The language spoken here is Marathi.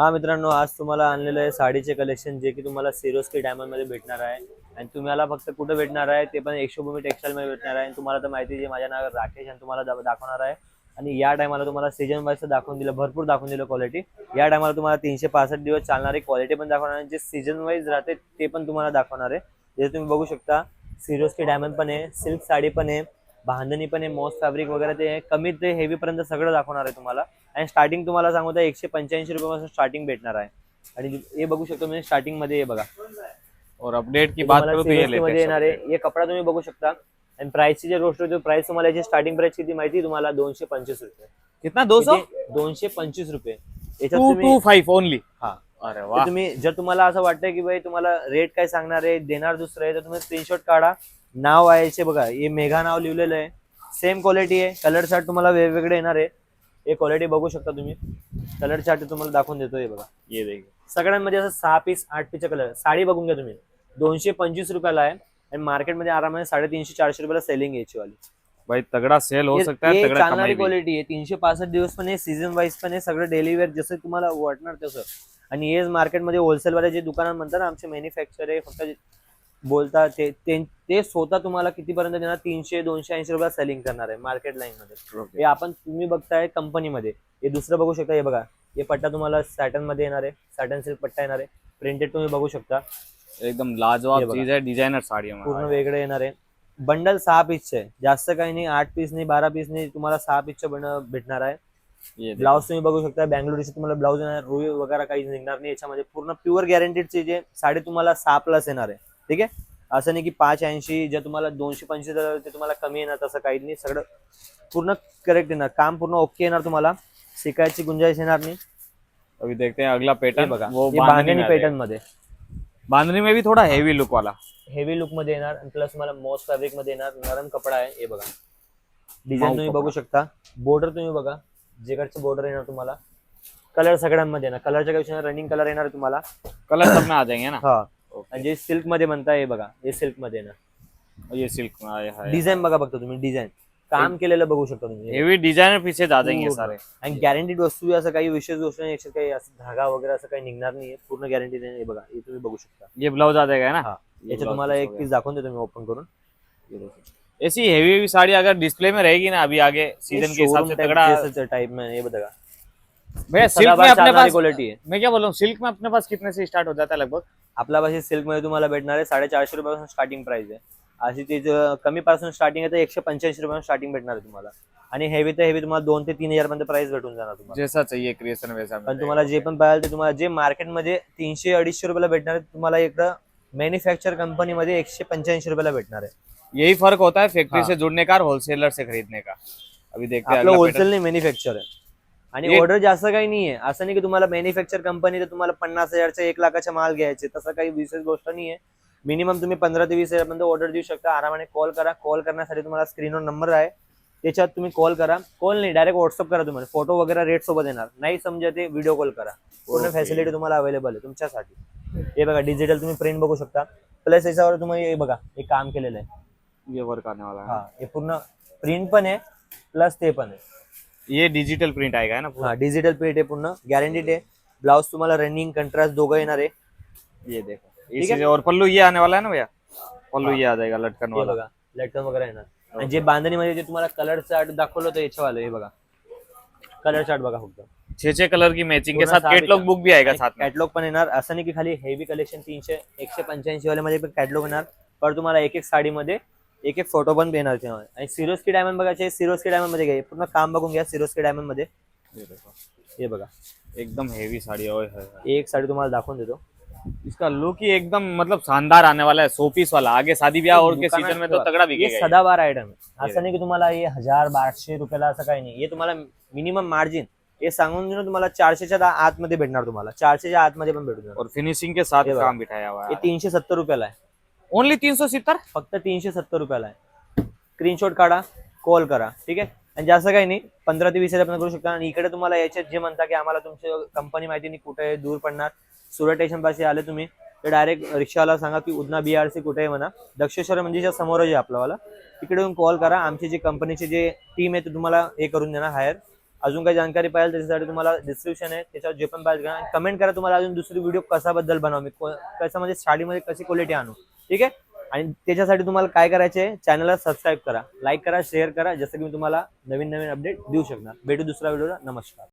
हा मित्रांनो आज तुम्हाला आणलेलं आहे साडीचे कलेक्शन जे की तुम्हाला सिरोस्की डायमंडमध्ये भेटणार आहे. आणि तुम्हाला फक्त कुठं भेटणार आहे ते पण यशोभूमी टेक्सटाईल मध्ये भेटणार आहे. आणि तुम्हाला तर माहिती जे माझ्या नाव राकेश आणि तुम्हाला दाखवणार आहे. आणि या टायमाला तुम्हाला सीजन वाईज दाखवून दिलं भरपूर दाखवून दिलं क्वालिटी या टायमाला तुम्हाला तीनशे पासष्ट दिवस चालणारी क्वालिटी पण दाखवणार आहे. जे सीजन वाईज राहते ते पण तुम्हाला दाखवणार आहे. जे तुम्ही बघू शकता सिरोस्की डायमंड पण आहे सिल्क साडी पण आहे. बांधणी पण आहे मॉस फॅब्रिक वगैरे ते. कमी ते हेवी पर्यंत सगळं दाखवणार आहे तुम्हाला. आणि स्टार्टिंग तुम्हाला सांगू तर एकशे पंच्याऐंशी रुपयापासून स्टार्टिंग भेटणार आहे. आणि हे बघू शकतो म्हणजे स्टार्टिंगमध्ये हे बघा. और अपडेट की बात करूँ मध्ये येणार आहे. हे कपडा तुम्ही बघू शकता. आणि प्राइसची जे गोष्ट होती प्राइस तुम्हाला याची स्टार्टिंग प्राइस किती माहिती तुम्हाला? दोनशे पंचवीस रुपये. कितना? दो सौ? दोनशे पंचवीस रुपये. ओनली हा. अरे वाह. तुम्ही जर तुम्हाला असं वाटतंय की भाई तुम्हाला रेट काय सांगणार आहे देणार दुसरं आहे तर तुम्ही स्क्रीनशॉट काढा. नाव आहे याचे बघा हे मेघा नाव लिहिलेलं आहे. सेम क्वालिटी आहे. कलर चार्ट तुम्हाला वेगवेगळे येणार आहे. हे क्वालिटी बघू शकता तुम्ही. कलर चार्ट तुम्हाला दाखवून देतोय बघा. ये सगळ्यांमध्ये असं सहा पीस आठ पीसचे कलर साडी बघून घ्या तुम्ही. दोनशे पंचवीस रुपयाला आहे. आणि मार्केटमध्ये आरामाने साडेतीनशे चारशे रुपयाला सेलिंग यायची वाली. भाई तगड़ा सेल हो सकता है तगड़ा चालणारी क्वालिटी आहे. तीनशे पासष्ट दिवस पण आहे सीझन वाईज पण आहे सगळं डेली वेअर जसं तुम्हाला वाटणार तसं. आणि हेच मार्केटमध्ये होलसेलवाले जे दुकान म्हणतात ना आमचे मॅन्युफॅक्चर आहे फक्त जे बोलतात ते ते- ते स्वतः तुम्हाला कितीपर्यंत देणार? तीनशे दोनशे ऐंशी रुपयाला सेलिंग करणार आहे मार्केट लाईन मध्ये. हे आपण तुम्ही बघताय कंपनीमध्ये हे दुसरं बघू शकता हे बघा. हे पट्टा तुम्हाला सॅटनमध्ये येणार आहे. सॅटन सिल्क पट्टा येणार आहे. प्रिंटेड तुम्ही बघू शकता. एकदम लाजवाब बघा. चीज है डिजाइनर साड़ी पूर्ण वेगळं येणार आहे. बंडल सहा पीसचे आहे जास्त काही नाही आठ पीस नाही बारा पीस नाही तुम्हाला सहा पीसचे भेटणार आहे. ब्लाऊज तुम्ही बघू शकता बँगलोरची तुम्हाला ब्लाऊज येणार रुई वगैरे काही निघणार नाही. याच्यामध्ये पूर्ण प्युअर गॅरंटीडचे जे साडी तुम्हाला सहा प्लस येणार आहे. ठीक आहे? असं नाही की पाच ऐंशी जे तुम्हाला दोनशे पंचवीस ते तुम्हाला कमी येणार तसं काही नाही. सगळं पूर्ण करेक्ट येणार. काम पूर्ण ओके येणार तुम्हाला. शिकायची गुंजाईश येणार नाही. अभी देखते हैं अगला पैटर्न बघा. वो बांधनी बांधणी में पॅटर्न। मध्ये बांधनी में भी थोड़ा हेवी लुक वाला. हेवी लुकमध्ये येणार आणि प्लस तुम्हाला मॉस फॅब्रिकमध्ये येणार नरम कपडा आहे. हे बघा. डिझाईन माऊ तुम्ही कपडा. बघू शकता. बॉर्डर तुम्ही बघा. जेकडचे बॉर्डर येणार तुम्हाला. कलर सगळ्यांमध्ये येणार. कलरच्या रनिंग कलर येणार तुम्हाला. कलर सब में आ जाएंगे ना? हा. आणि जे सिल्क मध्ये म्हणता हे बघा हे सिल्क मध्ये येणार ये सिल्क है डिझाईन बघा फक्त तुम्ही डिझाईन. काम केलेलं बघू शकता तुम्ही. हेवी डिज़ाइनर पीसेज आ जाएँगे. सारे. आणि गॅरंटीड वस्तू असं काही विशेष गोष्ट नाही याच्यात काही असं धागा वगैरे असं काही निघणार नाही पूर्ण गॅरंटी हे बघा हे तुम्ही बघू शकता. ये ब्लाउज आ जाएगा है ना? हा. याच्यात तुम्हाला एक पीस दाखवून देतो मी ओपन करून। ऐसी हेवी हेवी साड़ी अगर डिस्प्ले में रहेगी ना अभी आगे सीज़न के हिसाब से तगड़ा टाइप में ये बघा. भैया सिल्क में अपने पास क्वालिटी आहे. मैं क्या बोल रहा हूँ सिल्क में अपने पास कितने से स्टार्ट हो जाता है लगभग? आपल्या पाशी सिल्कमध्ये तुम्हाला भेटणार आहे साडेचारशे रुपयापासून स्टार्टिंग प्राइस आहे. अशी ती ज- कमी पासून स्टार्टिंग आहे तर एकशे पंच्याऐंशी रुपयापासून स्टार्टिंग भेटणार आहे तुम्हाला. आणि हेवी तर हेवी तुम्हाला दोन ते तीन हजार पर्यंत प्राइस भेटून जाणार तुम्हाला. जैसा चाहिए क्रिएशन वैसा पण। तुम्हाला जे पण पाहिजे ते तुम्हाला जे मार्केटमध्ये तीनशे अडीचशे रुपयाला भेटणार आहे तुम्हाला इकडं मॅन्युफॅक्चर कंपनीमध्ये एकशे पंच्याऐंशी रुपयाला भेटणार आहे. यही फर्क होता है फैक्ट्री। से जुड़ने का और होलसेलर से खरीदने का। अभी देखते हैं आपलं होलसेल नाही मॅन्युफॅक्चर आहे. आणि एक- ऑर्डर जास्त काही नाहीये. असं नाही की तुम्हाला मॅन्युफॅक्चर कंपनी तर तुम्हाला पन्नास हजारचा एक लाखाचा माल घ्यायचे. तसं काही विशेष गोष्ट नाहीये. मिनिमम तुम्ही पंधरा ते वीस हजारपर्यंत ऑर्डर देऊ शकता. आरामाने कॉल करा. कॉल करण्यासाठी तुम्हाला स्क्रीनवर नंबर आहे. त्याच्यात तुम्ही कॉल करा. कॉल नाही डायरेक्ट व्हॉट्सअप करा तुम्हाला. फोटो वगैरे रेट सोबत येणार. नाही समजा ते व्हिडिओ कॉल करा. पूर्ण. फॅसिलिटी तुम्हाला अवेलेबल आहे तुमच्यासाठी. हे बघा डिजिटल तुम्ही प्रिंट बघू शकता. प्लस याच्यावर तुम्ही हे बघा हे काम केलेलं आहे. वर्क हा हे पूर्ण प्रिंट पण आहे प्लस ते पण आहे. ये डिजिटल प्रिंट आएगा है ना हा डिजिटल प्रिंट आहे पूर्ण गॅरंटीड आहे ब्लाउज तुम्हाला रनिंग कंट्रास्ट दोघं येणार आहे। ये देखो। ठीक है? और पल्लू ये आने वाला है ना भैया? पल्लू ये आ जाएगा लटकन हे वाला। बघा लटकन वगैरे येणार। आणि जे बांधणीमध्ये जे तुम्हाला कलर चार्ट दाखवलं होतं याच्यावालं हे बघा। कलर चार्ट बघा फक्त। छह छह कलर की मैचिंग के पूर्ण साथ कैटलॉग बुक भी आएगा साथ में। कॅटलॉग पण येणार. असं नाही की खाली हेवी कलेक्शन तीनशे एकशे पंच्याऐंशी वाले मध्ये पण कॅटलॉग येणार. पण तुम्हाला एक एक साडीमध्ये एक एक फ़ोटो पण येणार आणि सिरोस्की डायमंड बघायचे सिरोस्की डायमंड मध्ये घ्या पूर्ण काम बघून घ्या सिरोस्की डायमंड मध्ये ये हे बघा एकदम हेवी साड़ी होए। एक साडी तुम्हाला दाखवून देतो इसका लुक ही एकदम मतलब शानदार आने वाला है सोपीस वाला। आगे शादी ब्याह और के सीज़न में तो तगड़ा बिकेगा ये। सदाबार आयटम आहे ये असं नाही की तुम्हाला हे हज़ार बाराशे रुपयाला असं काही नाही। हे तुम्हाला मिनिमम मार्जिन हे सांगून देणं तुम्हाला चारशेच्या दा- आतमध्ये भेटणार तुम्हाला। चारशेच्या आतमध्ये पण भेटून जाणार और फिनिशिंग के साथ ये काम बिठाया हुआ हे। है तीनशे सत्तर रुपयाला आहे। ओनली तीन सत्तर फक्त तीनशे सत्तर रुपयाला आहे. स्क्रीनशॉट काढा कॉल करा ठीक आहे? आणि जास्त काही नाही पंधरा ते वीस हजार करू शकता. आणि इकडे तुम्हाला याच्यात जे म्हणता की आम्हाला तुमची कंपनी माहिती नाही कुठे आहे दूर पडणार. सुरत स्टेशन पाशी आले तुम्ही तर डायरेक्ट रिक्षावाला सांगा की उदना बी आर सी कुठे आहे म्हणा. दक्षेश्वर म्हणजे समोर आहे आपलावाला तिकडे येऊन कॉल करा. आमची जी कंपनीची जे टीम आहे ते तुम्हाला हे करून देणार हायर अजून काही जानकारी पाहिजे त्याच्यासाठी तुम्हाला डिस्क्रिप्शन आहे त्याच्यावर जे पण पाहिजे कमेंट करा तुम्हाला अजून दुसरी व्हिडिओ कशाबद्दल बनवा मी कसं म्हणजे साडीमध्ये कशी क्वालिटी आणू. ठीक आहे? आणि त्याच्यासाठी तुम्हाला काय करायचे आहे चॅनलला सबस्क्राईब करा लाईक करा शेअर करा जसं की मी तुम्हाला नवीन नवीन अपडेट देऊ शकणार. भेटू दुसऱ्या व्हिडिओला नमस्कार.